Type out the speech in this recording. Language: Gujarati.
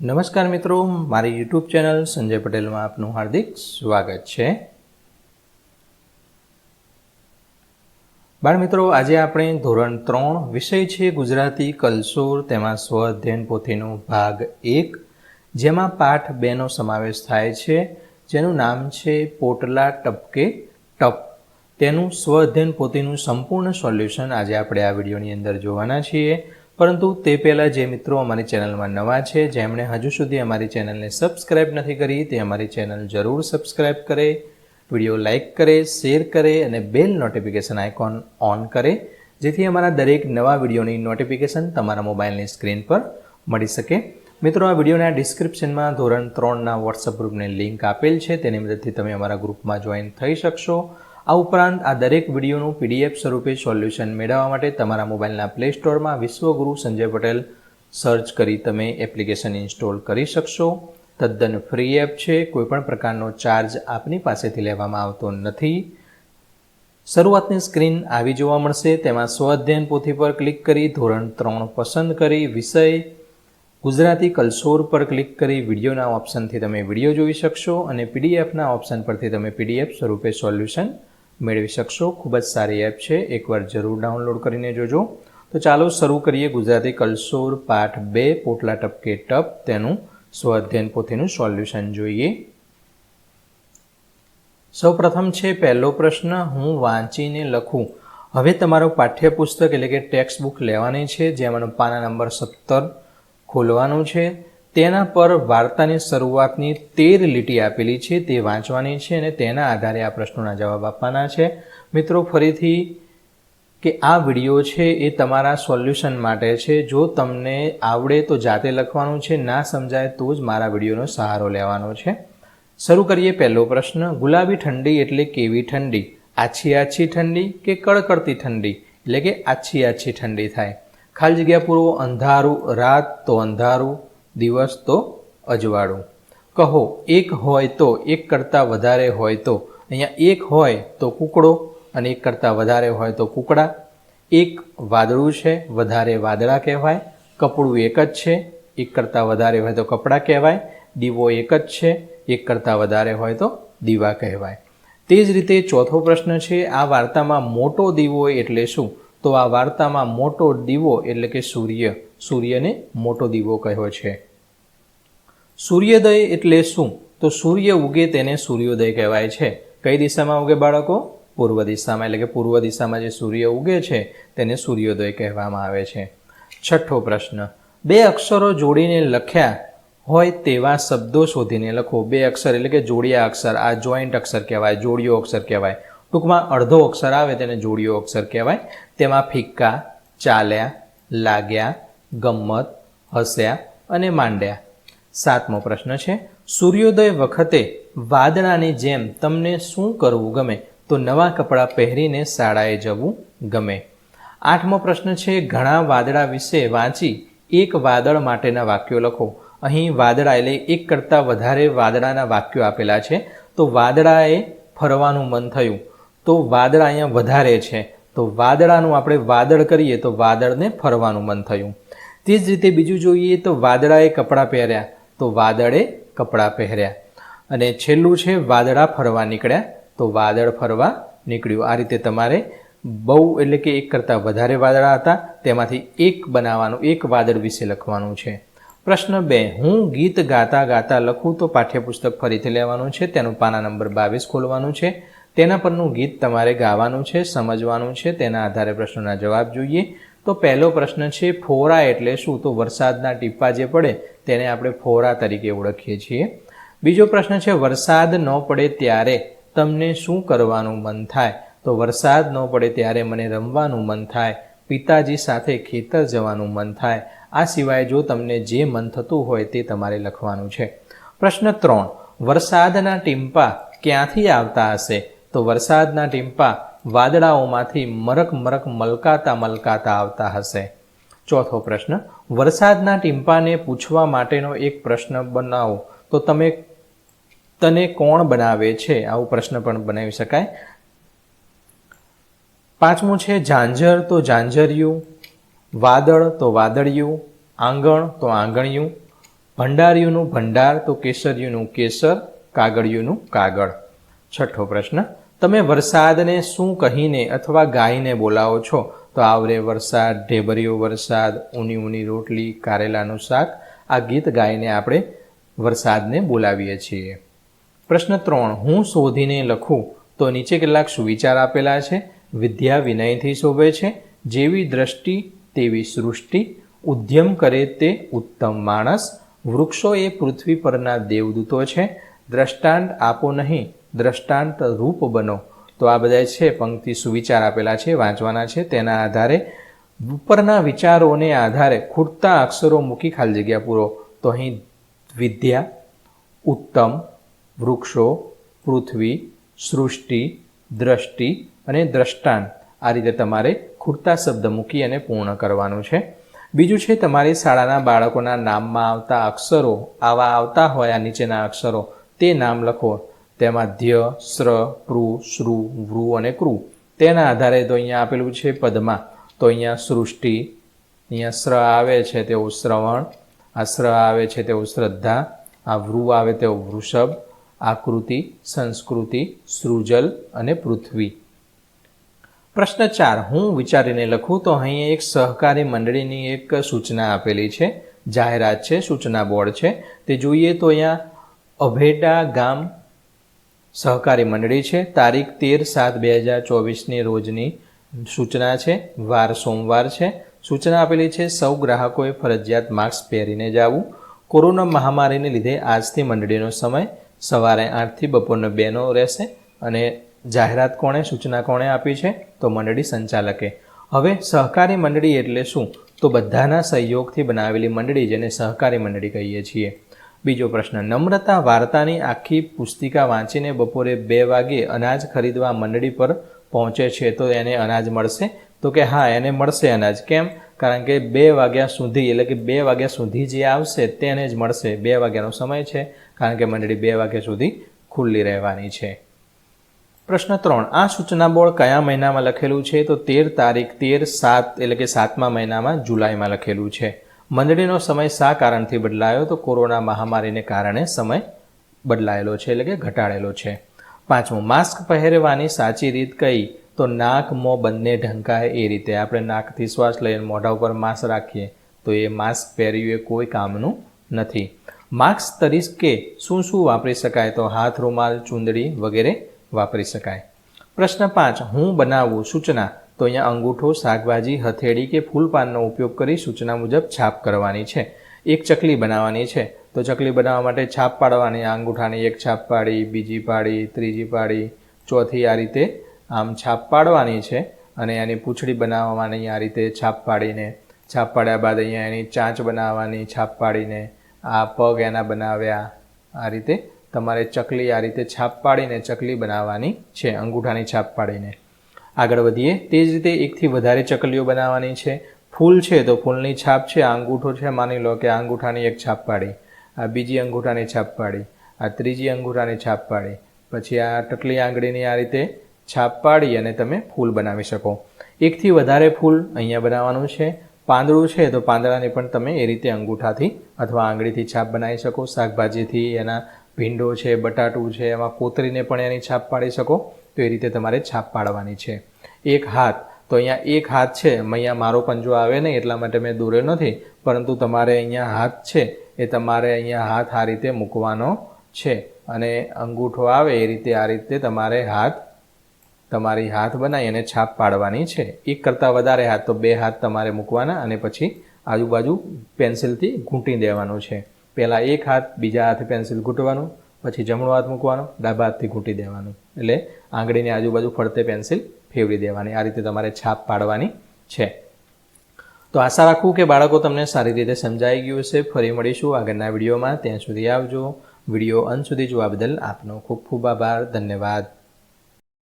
નમસ્કાર મિત્રો, મારી યુટ્યુબ ચેનલ સંજય પટેલમાં આપનું હાર્દિક સ્વાગત છે. બાળ મિત્રો, આજે આપણે ધોરણ ત્રણ વિષય છે, ગુજરાતી કલસોર. તેમાં સ્વ અધ્યયન પોથીનો ભાગ એક, જેમાં પાઠ બેનો સમાવેશ થાય છે, જેનું નામ છે પોટલા ટપકે ટપ. તેનું સ્વ અધ્યયન પોથીનું સંપૂર્ણ સોલ્યુશન આજે આપણે આ વિડીયોની અંદર જોવાના છીએ. પરંતુ તે પહેલાં જે મિત્રો અમારી ચેનલમાં નવા છે, જેમણે હજુ સુધી અમારી ચેનલને સબસ્ક્રાઇબ નથી કરી, તે અમારી ચેનલ જરૂર સબસ્ક્રાઇબ કરે, વીડિયો લાઇક કરે, શેર કરે અને બેલ નોટિફિકેશન આઇકોન ઓન કરે, જેથી અમારા દરેક નવા વિડીયોની નોટિફિકેશન તમારા મોબાઈલની સ્ક્રીન પર મળી શકે. મિત્રો, આ વિડીયોના ડિસ્ક્રિપ્શનમાં ધોરણ ત્રણના વોટ્સઅપ ગ્રુપની લિંક આપેલ છે. તેની મદદથી તમે અમારા ગ્રુપમાં જોઈન થઈ શકશો. આ ઉપરાંત આ દરેક વિડીયોનું પીડીએફ સ્વરૂપે સોલ્યુશન મેળવવા માટે તમારા મોબાઈલના પ્લે સ્ટોરમાં વિશ્વગુરુ સંજય પટેલ સર્ચ કરી તમે એપ્લિકેશન ઇન્સ્ટોલ કરી શકશો. તદ્દન ફ્રી એપ છે, કોઈપણ પ્રકારનો ચાર્જ આપની પાસેથી લેવામાં આવતો નથી. શરૂઆતની સ્ક્રીન આવી જોવા મળશે, તેમાં સ્વ અધ્યયન પોથી પર ક્લિક કરી ધોરણ ત્રણ પસંદ કરી વિષય, ગુજરાતી કલસોર પર ક્લિક કરી વિડીયોના ઓપ્શનથી તમે વીડિયો જોઈ શકશો અને પીડીએફના ઓપ્શન પરથી તમે પીડીએફ સ્વરૂપે સોલ્યુશન મેળવી શકશો. ખૂબ જ સારી એપ છે. એકવાર જરૂર ડાઉનલોડ કરીને જોજો. તો ચાલો શરૂ કરીએ ગુજરાતી કલસોર પાઠ બે, પોટલા ટપકે ટપ. તેનું સ્વ અધ્યયન પોથીનું સોલ્યુશન જોઈએ. સૌપ્રથમ છે પહેલો પ્રશ્ન, હું વાંચીને લખું. હવે તમારો પાઠ્યપુસ્તક એટલે કે ટેક્સ્ટ બુક લેવાની છે. જેમાંનો પાના નંબર સત્તર ખોલવાનું છે. તેના પર વાર્તાની શરૂઆતની તેર લીટી આપેલી છે, તે વાંચવાની છે અને તેના આધારે આ પ્રશ્નોના જવાબ આપવાના છે. મિત્રો, ફરીથી કે આ વીડિયો છે એ તમારા સોલ્યુશન માટે છે. જો તમને આવડે તો જાતે લખવાનું છે, ના સમજાય તો જ મારા વિડીયોનો સહારો લેવાનો છે. શરૂ કરીએ પહેલો પ્રશ્ન. ગુલાબી ઠંડી એટલે કેવી ઠંડી? આછી આછી ઠંડી કે કડકડતી ઠંડી? એટલે કે આછી આછી ઠંડી થાય. ખાલી જગ્યા પૂરો અંધારું, રાત તો અંધારું. દિવસ તો અજવાળું. કહો, એક હોય તો એક કરતાં વધારે હોય તો. અહીંયા એક હોય તો કૂકડો અને એક કરતાં વધારે હોય તો કૂકડા. એક વાદળું છે, વધારે વાદળા કહેવાય. કપડું એક જ છે, એક કરતાં વધારે હોય તો કપડાં કહેવાય. દીવો એક જ છે, એક કરતાં વધારે હોય તો દીવા કહેવાય. તે જ રીતે ચોથો પ્રશ્ન છે, આ વાર્તામાં મોટો દીવો એટલે શું? તો આ વાર્તામાં મોટો દીવો એટલે કે સૂર્ય, સૂર્યને મોટો દીવો કહ્યો છે. સૂર્યોદય એટલે શું? તો સૂર્ય ઉગે તેને સૂર્યોદય કહેવાય છે. કઈ દિશામાં ઉગે બાળકો? પૂર્વ દિશામાં, એટલે કે પૂર્વ દિશામાં જે સૂર્ય ઉગે છે, તેને સૂર્યોદય કહેવામાં આવે છે. છઠ્ઠો પ્રશ્ન. બે અક્ષરો જોડીને લખ્યા હોય તેવા શબ્દો શોધીને લખો. બે અક્ષર એટલે કે જોડિયા અક્ષર, આ જોઈન્ટ અક્ષર કહેવાય, જોડિયો અક્ષર કહેવાય. ટૂંકમાં અડધો અક્ષર આવે તેને જોડિયો અક્ષર કહેવાય. તેમાં ફિક્કા, ચાલ્યા, લાગ્યા, ગમ્મત, હસ્યા અને માંડ્યા. સાતમો પ્રશ્ન છે, સૂર્યોદય વખતે વાદળાની જેમ તમને શું કરવું ગમે? તો નવા કપડાં પહેરીને શાળાએ જવું ગમે. આઠમો પ્રશ્ન છે, ઘણા વાદળા વિશે વાંચી એક વાદળ માટેના વાક્યો લખો. અહીં વાદળા એટલે એક કરતાં વધારે વાદળાના વાક્યો આપેલા છે. તો વાદળાએ ફરવાનું મન થયું. તો વાદળા અહીંયા વધારે છે. તો વાદળાનું આપણે વાદળ કરીએ તો વાદળને ફરવાનું મન થયું. તે જ રીતે બીજું જોઈએ તો વાદળાએ કપડાં પહેર્યા. તો વાદળે કપડાં પહેર્યા. અને છેલ્લું છે વાદળા ફરવા નીકળ્યા. તો વાદળ ફરવા નીકળ્યું. આ રીતે તમારે બહુ એટલે કે એક કરતાં વધારે વાદળા હતા. તેમાંથી એક બનાવવાનું, એક વાદળ વિશે લખવાનું છે. પ્રશ્ન બે, હું ગીત ગાતા ગાતા લખું તો પાઠ્યપુસ્તક ફરીથી લેવાનું છે. તેનું પાના નંબર બાવીસ ખોલવાનું છે. તેના પરનું ગીત તમારે ગાવાનું છે, સમજવાનું છે, તેના આધારે પ્રશ્નોના જવાબ જોઈએ. તો પહેલો પ્રશ્ન છે, ફોરા એટલે શું? તો વરસાદના ટીપા જે પડે તેને આપણે ફોરા તરીકે ઓળખીએ છીએ. બીજો પ્રશ્ન છે, વરસાદ ન પડે ત્યારે તમને શું કરવાનું મન થાય? તો વરસાદ ન પડે ત્યારે મને રમવાનું મન થાય, પિતાજી સાથે ખેતર જવાનું મન થાય. આ સિવાય જો તમને જે મન થતું હોય તે તમારે લખવાનું છે. પ્રશ્ન ત્રણ, વરસાદના ટીમ્પા ક્યાંથી આવતા હશે? તો વરસાદના ટીમ્પા વાદળાઓમાંથી મરક મરક મલકાતા મલકાતા આવતા હશે. ચોથો પ્રશ્ન, વરસાદના ટીમ્પાને પૂછવા માટેનો એક પ્રશ્ન બનાવો. તો તમે, તને કોણ બનાવે છે? આવો પ્રશ્ન પણ બનાવી શકાય. પાંચમું છે, ઝાંઝર તો ઝાંઝરિયું, વાદળ તો વાદળિયું, આંગણ તો આંગણિયું ભંડારિયુંનું ભંડાર તો કેસરિયુંનું કેસર, કાગળિયુંનું કાગળ. છઠ્ઠો પ્રશ્ન તમે વરસાદને શું કહીને અથવા ગાઈને બોલાવો છો? તો આવરે વરસાદ, ઢેબરિયો વરસાદ, ઊની ઊની રોટલી, કારેલાનું શાક, આ ગીત ગાઈને આપણે વરસાદને બોલાવીએ છીએ. પ્રશ્ન ત્રણ, હું શોધીને લખું તો નીચે કેટલાક સુવિચાર આપેલા છે? વિદ્યા વિનયથી શોભે છે. જેવી દ્રષ્ટિ, તેવી સૃષ્ટિ. ઉદ્યમ કરે તે ઉત્તમ માણસ. વૃક્ષો એ પૃથ્વી પરના દેવદૂતો છે. દ્રષ્ટાંત આપો નહીં. દ્રષ્ટાંત રૂપ બનો. તો આ બધા છે, પંક્તિ સુવિચાર આપેલા છે, વાંચવાના છે. તેના આધારે, ઉપરના વિચારોને આધારે ખૂટતા અક્ષરો મૂકી ખાલી જગ્યા પૂરો. તો અહીં વિદ્યા, ઉત્તમ, વૃક્ષો, પૃથ્વી, સૃષ્ટિ, દ્રષ્ટિ અને દ્રષ્ટાંત. આ રીતે તમારે ખૂટતા શબ્દ મૂકી અને પૂર્ણ કરવાનું છે. બીજું છે, તમારી શાળાના બાળકોના નામમાં આવતા અક્ષરો, આવા આવતા હોય આ નીચેના અક્ષરો, તે નામ લખો. તેમાં ધ્ય શ્ર પૃ, શ્રુ, વૃ અને કૃ. તેના આધારે તો અહીંયા આપેલું છે પદમાં. તો અહીંયા સૃષ્ટિ, અહીંયા શ્ર આવે છે તેવું શ્રવણ, આ શ્ર આવે છે તેવું શ્રદ્ધા, આ વૃ આવે તેવું વૃષભ, આકૃતિ, સંસ્કૃતિ, સૃજલ અને પૃથ્વી. પ્રશ્ન ચાર, હું વિચારીને લખું તો અહીં એક સહકારી મંડળીની એક સૂચના આપેલી છે, જાહેરાત છે, સૂચના બોર્ડ છે. તે જોઈએ તો અહીંયા અભેડા ગામ સહકારી મંડળી છે. તારીખ તેર સાત બે હજાર ચોવીસની રોજની સૂચના છે. વાર સોમવાર છે. સૂચના આપેલી છે, સૌ ગ્રાહકોએ ફરજિયાત માસ્ક પહેરીને જવું કોરોના મહામારીને લીધે આજથી મંડળીનો સમય સવારે આઠથી બપોરના બેનો રહેશે અને જાહેરાત કોણે, સૂચના કોણે આપી છે? તો મંડળી સંચાલકે. હવે સહકારી મંડળી એટલે શું? તો બધાના સહયોગથી બનાવેલી મંડળી જેને સહકારી મંડળી કહીએ છીએ. બીજો પ્રશ્ન. નમ્રતા વાર્તાની આખી પુસ્તિકા વાંચીને બપોરે બે વાગે અનાજ ખરીદવા મંડળી પર પહોંચે છે તો એને અનાજ મળશે? તો કે હા, એને મળશે અનાજ. કેમ? કારણ કે બે વાગ્યા સુધી, એટલે કે બે વાગ્યા સુધી જે આવશે તેને જ મળશે. બે વાગ્યાનો સમય છે, કારણ કે મંડળી બે વાગ્યા સુધી ખુલ્લી રહેવાની છે. પ્રશ્ન ત્રણ. આ સૂચના બોર્ડ કયા મહિનામાં લખેલું છે? તો તેર તારીખ, તેર સાત, એટલે કે સાતમા મહિનામાં જુલાઈમાં લખેલું છે. મંડળીનો સમય શા કારણથી બદલાયો? તો કોરોના મહામારીને કારણે સમય બદલાયેલો છે, એટલે કે ઘટાડેલો છે. પાંચમું, માસ્ક પહેરવાની સાચી રીત કઈ? તો નાક મોં બંને ઢંકાય એ રીતે. આપણે નાકથી શ્વાસ લઈને મોઢા ઉપર માસ્ક રાખીએ, તો એ માસ્ક પહેર્યું એ કોઈ કામનું નથી. માસ્ક તરીકે શું શું વાપરી શકાય? તો હાથ રૂમાલ, ચૂંદડી વગેરે વાપરી શકાય. પ્રશ્ન પાંચ, હું બનાવું સૂચના? તો અહીંયા અંગૂઠો, શાકભાજી, હથેળી કે ફૂલપાનનો ઉપયોગ કરી સૂચના મુજબ છાપ કરવાની છે. એક ચકલી બનાવવાની છે. તો ચકલી બનાવવા માટે છાપ પાડવાની, આ અંગૂઠાની એક છાપ પાડી, બીજી પાડી, ત્રીજી પાડી, ચોથી આ રીતે આમ છાપ પાડવાની છે અને એની પૂંછડી બનાવવાની આ રીતે છાપ પાડીને, છાપ પાડ્યા બાદ અહીંયા એની ચાંચ બનાવવાની, છાપ પાડીને, આ પગ એના બનાવ્યા, આ રીતે તમારે ચકલી આ રીતે છાપ પાડીને ચકલી બનાવવાની છે, અંગૂઠાની છાપ પાડીને. આગળ વધીએ. તે જ રીતે એકથી વધારે ચકલીઓ બનાવવાની છે. ફૂલ છે તો ફૂલની છાપ છે, આ અંગૂઠો છે. માની લો કે આ અંગૂઠાની એક છાપ પાડી, આ બીજી અંગૂઠાની છાપ પાડી, આ ત્રીજી અંગૂઠાની છાપ પાડી. પછી આ ટકલી આંગળીની આ રીતે છાપ પાડી અને તમે ફૂલ બનાવી શકો. એકથી વધારે ફૂલ અહીંયા બનાવવાનું છે. પાંદડું છે તો પાંદડાની પણ તમે એ રીતે અંગૂઠાથી અથવા આંગળીથી છાપ બનાવી શકો. શાકભાજીથી એના ભીંડો છે, બટાટું છે, એમાં કોતરીને પણ એની છાપ પાડી શકો. તો એ રીતે તમારે છાપ પાડવાની છે. એક હાથ. તો અહીંયા એક હાથ છે. અહીંયા મારો પંજો આવે નહીં એટલા માટે મેં દોર્યો નથી. પરંતુ તમારે અહીંયા હાથ છે. એ તમારે અહીંયા હાથ આ રીતે મૂકવાનો છે. અને અંગૂઠો આવે એ રીતે આ રીતે તમારે હાથ, તમારી હાથ બનાવી અને છાપ પાડવાની છે. એક કરતાં વધારે હાથ. તો બે હાથ તમારે મૂકવાના અને પછી આજુબાજુ પેન્સિલથી ઘૂંટી દેવાનું છે. પહેલાં એક હાથ, બીજા હાથે પેન્સિલ ઘૂંટવાનું, પછી જમણો હાથ મૂકવાનો, ડાબા હાથથી ઘૂંટી દેવાનું. એટલે આંગળીની આજુબાજુ ફરતે પેન્સિલ ફેરવી દેવાની, આ રીતે તમારે છાપ પાડવાની છે. તો આશા રાખું કે બાળકો તમને સારી રીતે સમજાઈ ગયું હશે. ફરી મળીશું આગળના વિડીયોમાં. ત્યાં સુધી આવજો. વીડિયો અંત સુધી જોવા બદલ આપનો ખૂબ ખૂબ આભાર. ધન્યવાદ.